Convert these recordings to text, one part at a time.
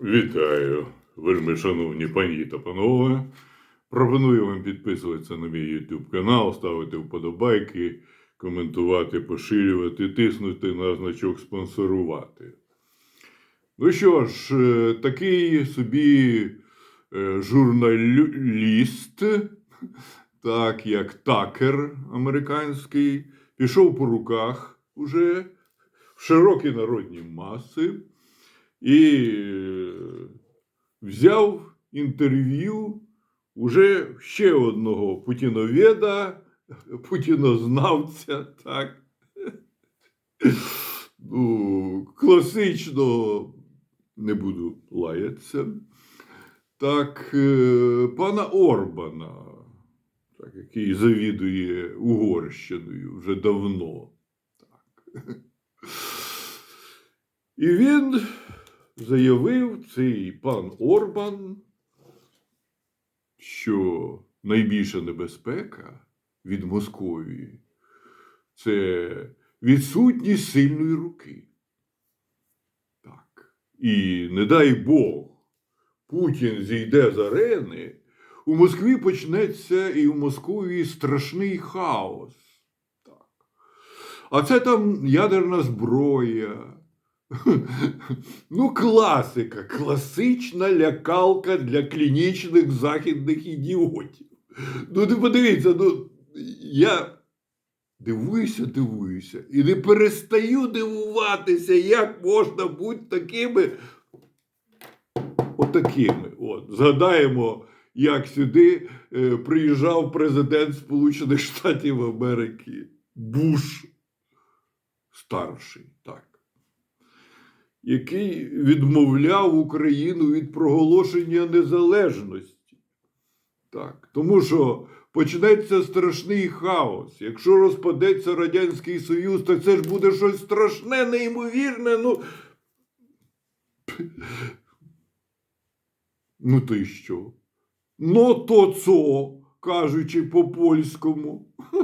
Вітаю, вельми шановні пані та панове. Пропоную вам підписуватися на мій YouTube канал, ставити вподобайки, коментувати, поширювати, тиснути на значок спонсорувати. Ну що ж, е, такий собі е, журналіст, так як такер американський, пішов по руках уже в широкі народні маси і е, взяв інтерв'ю уже ще одного путіновєда, путінознавця, так. Ну, класично не буду лаятися. Так, е, пана Орбана, так, який завідує Угорщиною вже давно. Так. І він заявив цей пан Орбан, що найбільша небезпека від Московії це відсутність сильної руки. Так. І не дай Бог, Путін зійде з арени, у Москві почнеться і в Московії страшний хаос. Так. А це там ядерна зброя. Ну, класика, класична лякалка для клінічних західних ідіотів. Ну, ти подивіться, ну, я дивуюся, дивуюся, і не перестаю дивуватися, як можна бути такими. Отакими. От. Згадаємо, як сюди е, приїжджав президент Сполучених Штатів Америки Буш старший. так який відмовляв Україну від проголошення незалежності. Так, тому що почнеться страшний хаос. Якщо розпадеться Радянський Союз, то це ж буде щось страшне, неймовірне. Ну, ну то й що? Ну, то цо, кажучи по-польському.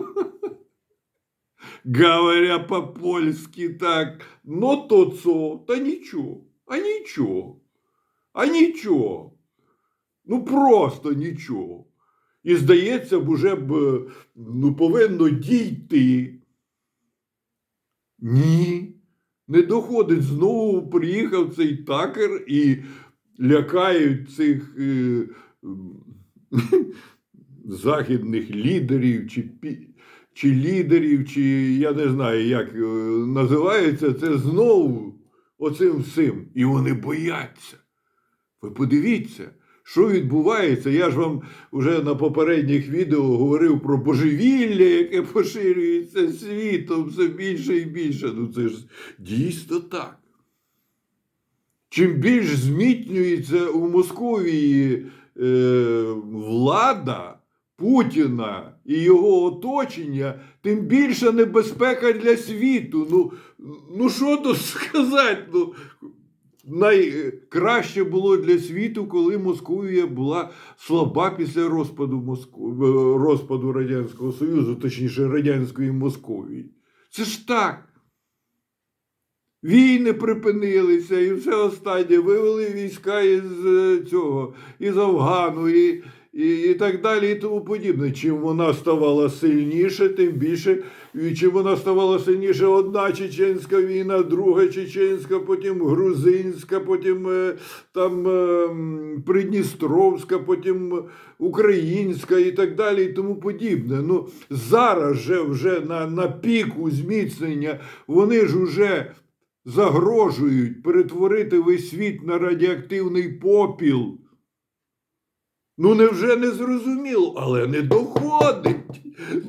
Говоря по-польски так, ну то цо, та нічого, а нічого, а нічого. Ну просто нічого. І здається, б уже б ну, повинно дійти. Ні, не доходить. Знову приїхав цей такер і лякають цих е, західних лідерів чи чи лідерів, чи я не знаю, як е, називається, це знову оцим всім. І вони бояться. Ви подивіться, що відбувається. Я ж вам вже на попередніх відео говорив про божевілля, яке поширюється світом все більше і більше. Ну це ж дійсно так. Чим більш змітнюється у Московії е, влада, Путіна і його оточення, тим більша небезпека для світу. Ну, ну що тут сказати? Ну, найкраще було для світу, коли Московія була слаба після розпаду Моску... розпаду Радянського Союзу, точніше Радянської Московії. Це ж так. Війни припинилися і все останнє. Вивели війська із е, цього, із Афгану. і і і так далі, і тому подібне. Чим вона ставала сильніше, тим більше, і чим вона ставала сильніше, одна чеченська війна, друга чеченська, потім грузинська, потім е, там е, Придністровська, потім українська і так далі, і тому подібне. Ну, Зараз же вже на, на піку зміцнення вони ж уже загрожують перетворити весь світ на радіоактивний попіл. Ну, невже не зрозуміло, але не доходить.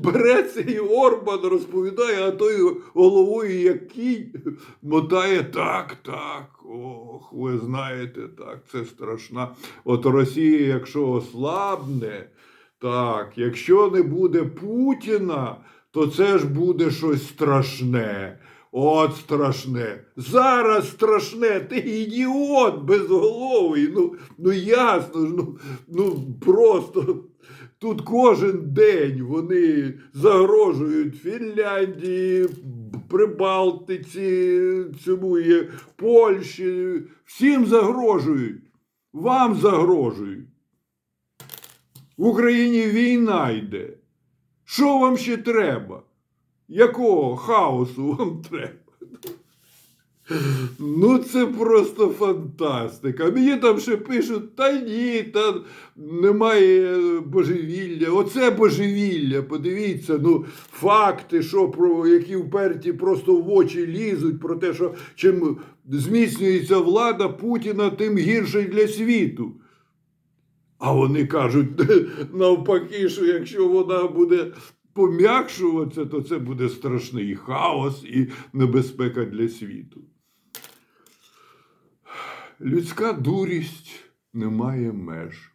Береться і Орбан розповідає, а той головою який мотає так, так. Ох, ви знаєте, так, це страшна. От Росія, якщо ослабне, так, якщо не буде Путіна, то це ж буде щось страшне. От страшне. Зараз страшне, ти ідіот безголовий. Ну ну ясно ж, ну, ну просто Тут кожен день вони загрожують Фінляндії, Прибалтиці, цьому є Польщі. Всім загрожують. Вам загрожують. В Україні війна йде. Що вам ще треба? Якого хаосу вам треба? Ну, це просто фантастика. Мені там ще пишуть, та ні, та немає божевілля. Оце божевілля. Подивіться, ну, факти, що про які вперті просто в очі лізуть, про те, що чим зміцнюється влада Путіна, тим гірше для світу. А вони кажуть навпаки, що якщо вона буде пом'якшуватися, то це буде страшний хаос і небезпека для світу. Людська дурість не має меж.